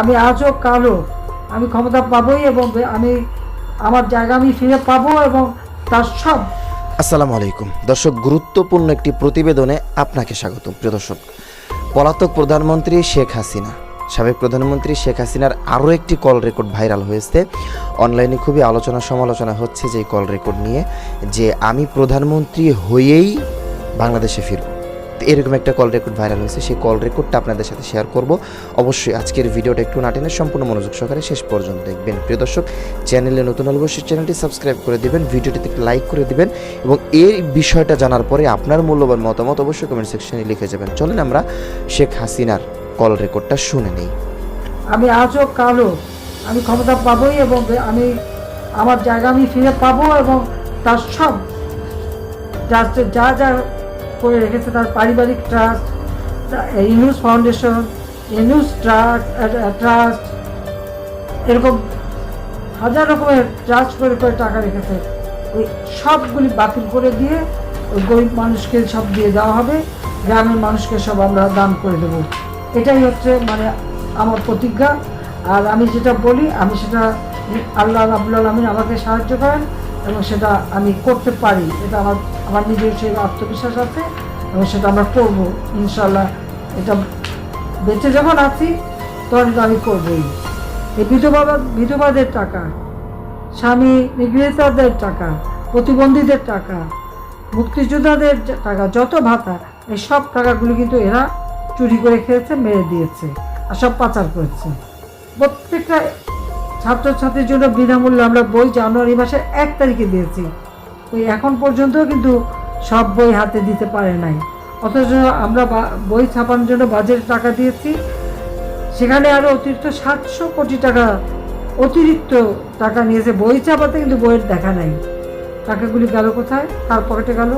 আমি আজও কালও আমি ক্ষমতা পাবই এবং আমি, আমার জায়গা আমি ফিরে পাবো এবং তার সব। আসসালামু আলাইকুম। দর্শক, গুরুত্বপূর্ণ একটি প্রতিবেদনে আপনাকে স্বাগত, প্রিয় দর্শক। পলাতক প্রধানমন্ত্রী শেখ হাসিনা, সাবেক প্রধানমন্ত্রী শেখ হাসিনার আরও একটি কল রেকর্ড ভাইরাল হয়েছে। অনলাইনে খুবই আলোচনা সমালোচনা হচ্ছে যে কল রেকর্ড নিয়ে যে আমি প্রধানমন্ত্রী হয়েই বাংলাদেশে ফিরব। এরকম একটা কল রেকর্ড ভাইরাল হয়েছে, সেই কল রেকর্ডটা আপনাদের সাথে শেয়ার করব। অবশ্যই আজকের ভিডিওটা একটু নাটেনে সম্পূর্ণ মনোযোগ সহকারে শেষ পর্যন্ত দেখবেন। প্রিয় দর্শক চ্যানেলে নতুন হলে অবশ্যই চ্যানেলটি সাবস্ক্রাইব করে দেবেন, ভিডিওটিতে লাইক করে দেবেন এবং এই বিষয়টা জানার পরে আপনার মূল্যবান মতামত অবশ্যই কমেন্ট সেকশনে লিখে যাবেন। চলেন আমরা শেখ হাসিনার কল রেকর্ডটা শুনে নেই। আমি আজও কালও আমি ক্ষমতা পাবোই এবং আমি আমার জায়গা আমি ফিরে পাবো এবং তার সব যা যা করে রেখেছে তার পারিবারিক trust Yunus foundation Yunus trust এরকম হাজার রকমের ট্রাস্ট করে করে টাকা রেখেছে। ওই সবগুলি বাতিল করে দিয়ে ওই গরিব মানুষকে সব দিয়ে দেওয়া হবে, গ্রামের মানুষকে সব আমরা দান করে দেবো। এটাই হচ্ছে মানে আমার প্রতিজ্ঞা। আর আমি যেটা বলি, আমি সেটা আল্লাহ রাবুল আলমিন আমাকে সাহায্য করেন। এবং সেটা আমি করতে পারি, এটা আমার আমার নিজের সেই আত্মবিশ্বাস আছে এবং সেটা আমরা করব ইনশাল্লাহ এটা বেঁচে যখন আছি, তখন এটা আমি করবই। এই বিধবা, বিধবাদের টাকা, স্বামী নিগৃহীতাদের টাকা, প্রতিবন্ধীদের টাকা, মুক্তিযোদ্ধাদের টাকা, যত ভাতা, এই সব টাকাগুলো কিন্তু এরা চুরি করে খেয়েছে, মেরে দিয়েছে, আর সব পাচার করেছে। প্রত্যেকটা ছাত্রছাত্রীর জন্য বিনামূল্যে আমরা বই জানুয়ারি মাসের এক তারিখে দিয়েছি। ওই এখন পর্যন্ত কিন্তু সব বই হাতে দিতে পারে নাই। অথচ আমরা বই ছাপানোর জন্য বাজেট টাকা দিয়েছি। সেখানে আরও অতিরিক্ত সাতশো কোটি টাকা, অতিরিক্ত টাকা নিয়েছে। বই চাপাতে কিন্তু বইয়ের দেখা নাই। টাকাগুলি গেল কোথায়? তার পকেটে গেল?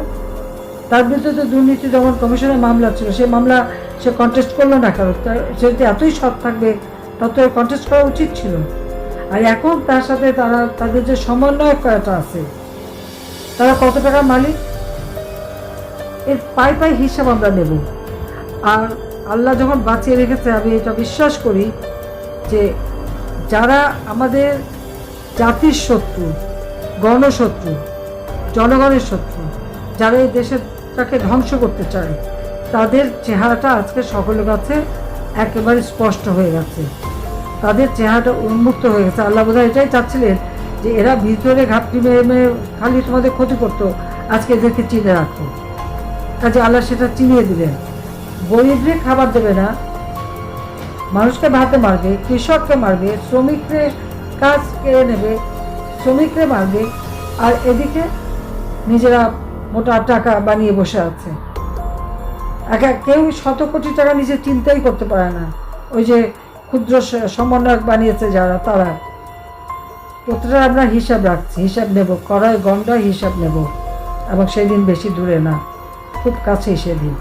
তার বিরুদ্ধে দুর্নীতি দমন কমিশনের মামলা ছিল। সেই মামলা সে কন্টেস্ট করল না তার- সে যদি এতই সৎ থাকবে তত কন্টেস্ট করা উচিত ছিল। আর এখন তার সাথে তারা, তাদের যে সমন্বয়ক করাটা আছে, তারা কত টাকার মালিক? এর পাই পাই হিসাব আমরা নেব। আর আল্লাহ যখন বাঁচিয়ে রেখেছে, আমি এটা বিশ্বাস করি যে যারা আমাদের জাতির শত্রু, গণশত্রু, জনগণের শত্রু, যারা এই দেশটাকে ধ্বংস করতে চায়, তাদের চেহারাটা আজকে সকলের কাছে একেবারে স্পষ্ট হয়ে গেছে। তাদের চেহারাটা উন্মুক্ত হয়ে গেছে। আল্লাহ বোধহয় এটাই চাচ্ছিলেন যে এরা ভিতরে ঘাপটি মেরে খালি তোমাদের ক্ষতি করতো, আজকে এদেরকে চিনে রাখো। কাজে আল্লাহ সেটা চিনিয়ে দিলেন। গরিবরে খাবার দেবে না, মানুষকে ভাতে মারবে, কৃষককে মারবে, শ্রমিকরে কাজ কেড়ে নেবে, শ্রমিকরে মারবে, আর এদিকে নিজেরা মোটা টাকা বানিয়ে বসে আছে। একা কেউ শত কোটি টাকা নিজে চিন্তাই করতে পারে না। ওই যে ক্ষুদ্র সমন্বয়ক বানিয়েছে যারা, তারা। প্রতিটা আমরা হিসাব রাখছি, হিসাব নেব, কড়াই গন্ডায় হিসাব নেব, এবং সেই দিন বেশি দূরে না, খুব কাছেই সেদিন।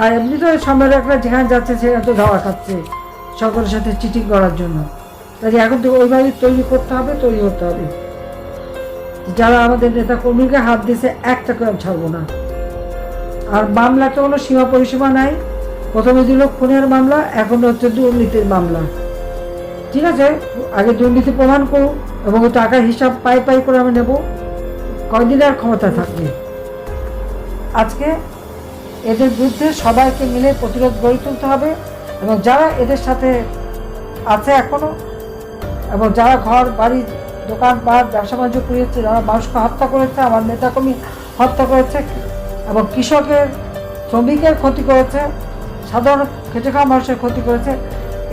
আর এমনি তো সম্রাটরা যেখানে যাচ্ছে, সেখানে তো ধাওয়া খাচ্ছে, সকলের সাথে চিটিং করার জন্য। তাই এখন তো ওইভাবে তৈরি করতে হবে, তৈরি হতে হবে। যারা আমাদের নেতা কর্মীকে হাত দিয়েছে, একটা করে ছাড়বো না। আর মামলাতে কোনো সীমা পরিসীমা নাই। প্রথমে দিল খুনের মামলা, এখন হচ্ছে দুর্নীতির মামলা। ঠিক আছে? আগে দুর্নীতি প্রমাণ করুক এবং টাকার হিসাব পাই পাই করে আমি নেব। কয়দিন আর ক্ষমতা থাকবে? আজকে এদের বিরুদ্ধে সবাইকে মিলে প্রতিরোধ গড়ে তুলতে হবে এবং যারা এদের সাথে আছে এখনও এবং যারা ঘর, বাড়ি দোকানপাট ব্যবসা বাণিজ্য করিয়েছে যারা মানুষকে হত্যা করেছে, আমার নেতাকর্মী হত্যা করেছে এবং কৃষকের, শ্রমিকের ক্ষতি করেছে সাধারণ খেটে খাওয়া মানুষের ক্ষতি করেছে।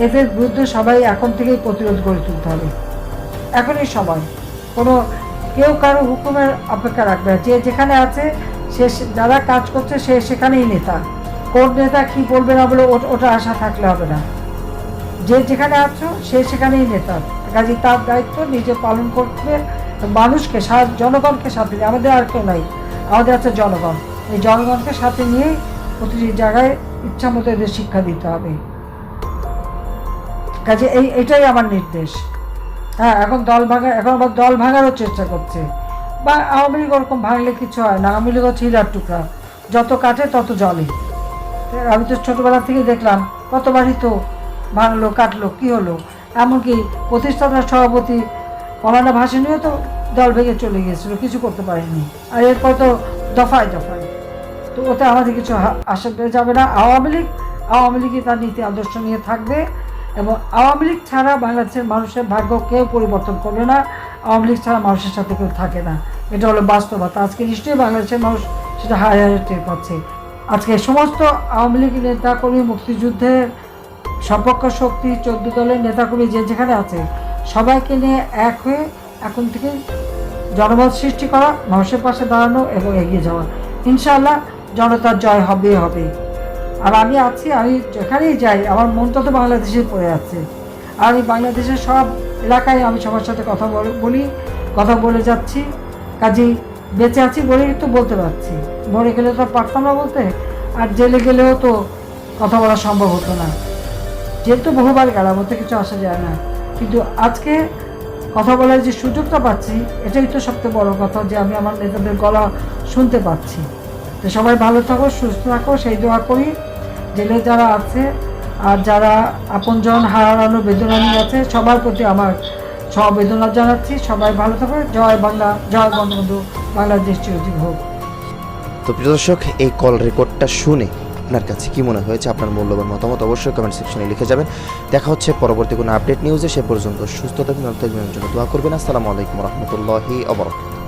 এদের বিরুদ্ধে সবাই এখন থেকেই প্রতিরোধ গড়ে তুলতে হবে। এখনই সময় কোনো, কেউ কারও হুকুমের অপেক্ষা রাখবে না। যে যেখানে আছে, সে যারা কাজ করছে, সে সেখানেই নেতা। কোন নেতা কি বলবে না বলে ওটা আশা থাকলে হবে না। যে যেখানে আছো, সে সেখানেই নেতা। কাজে তার দায়িত্ব নিজে পালন করতে মানুষকে জনগণকে সাথে নিয়ে। আমাদের আর কেউ নাই। আমাদের আছে জনগণ। এই জনগণকে সাথে নিয়েই প্রতিটি জায়গায় ইচ্ছা মতো এদের শিক্ষা দিতে হবে। কাজে এই, এটাই আমার নির্দেশ। হ্যাঁ এখন দল ভাঙা এখন আবার দল ভাঙারও চেষ্টা করছে। বা আওয়ামী লীগ ওরকম ভাঙলে কিছু হয় না। আওয়ামী লীগ হচ্ছে টুকরা। যত কাটে তত জলে। আমি তো ছোটোবেলা থেকে দেখলাম, কতবারই তো ভাঙলো, কাটলো, কী হলো? এমনকি প্রতিষ্ঠাতা সভাপতি মৌলানা ভাসানিও তো দল ভেঙে চলে গিয়েছিল, কিছু করতে পারেনি। আর এরপর তো দফায় দফায়। তো ওতে আমাদের কিছু আশা করা যাবে না। আওয়ামী লীগ, আওয়ামী লীগই তার নীতি আদর্শ নিয়ে থাকবে এবং আওয়ামী লীগ ছাড়া বাংলাদেশের মানুষের ভাগ্য কেউ পরিবর্তন করবে না। আওয়ামী লীগ ছাড়া মানুষের সাথে কেউ থাকে না। এটা হলো বাস্তবতা। আজকে নিশ্চয়ই বাংলাদেশের মানুষ সেটা হায় হায় টের পাচ্ছে। আজকে সমস্ত আওয়ামী লীগ নেতাকর্মী মুক্তিযুদ্ধের সপক্ষ শক্তি, চোদ্দ দলের নেতাকর্মী যে যেখানে আছে, সবাইকে নিয়ে এক হয়ে এখন থেকে জনমত সৃষ্টি করা, মানুষের পাশে দাঁড়ানো এবং এগিয়ে যাওয়া। ইনশাআল্লাহ জনতার জয় হবে হবে। আর আমি আছি, আমি যেখানেই যাই, আমার মনটা তো বাংলাদেশে পড়ে আছে। আর আমি বাংলাদেশের সব এলাকায় আমি সবার সাথে কথা বল- কথা বলে যাচ্ছি। কাজেই বেঁচে আছি বলেই তো বলতে পারছি। মরে গেলে তো পারতাম না বলতে, আর জেলে গেলেও তো কথা বলা সম্ভব হতো না। যেহেতু বহুবার গেলাম, ওতে কিছু আসা যায় না। কিন্তু আজকে কথা বলার যে সুযোগটা পাচ্ছি, এটাই তো সবচেয়ে বড় কথা যে আমি আমার নেতাদের গলা শুনতে পাচ্ছি। তো সবাই ভালো থাকো, সুস্থ থাকো, সেই দোয়া করি। জেলে যারা আছে আর যারা আপনজন হারানো বেদনা নিয়ে আছে, সবার প্রতি আমার সমবেদনা জানাচ্ছি। সবাই ভালো থাকো। জয় বাংলা, জয় বঙ্গবন্ধু, বাংলাদেশ চিরজীব হোক। তো প্রিয় দর্শক, এই কল রেকর্ডটা শুনে আপনার কাছে কি মনে হয়েছে? আপনার মূল্যবান মতামত অবশ্যই কমেন্ট সেকশনে লিখে যাবেন। দেখা হচ্ছে পরবর্তী কোনো আপডেট নিউজে। সে পর্যন্ত সুস্থ থাকবেন জন্য দোয়া করবেন। আসসালামু আলাইকুম রহমতুল্লাহি আবরকাত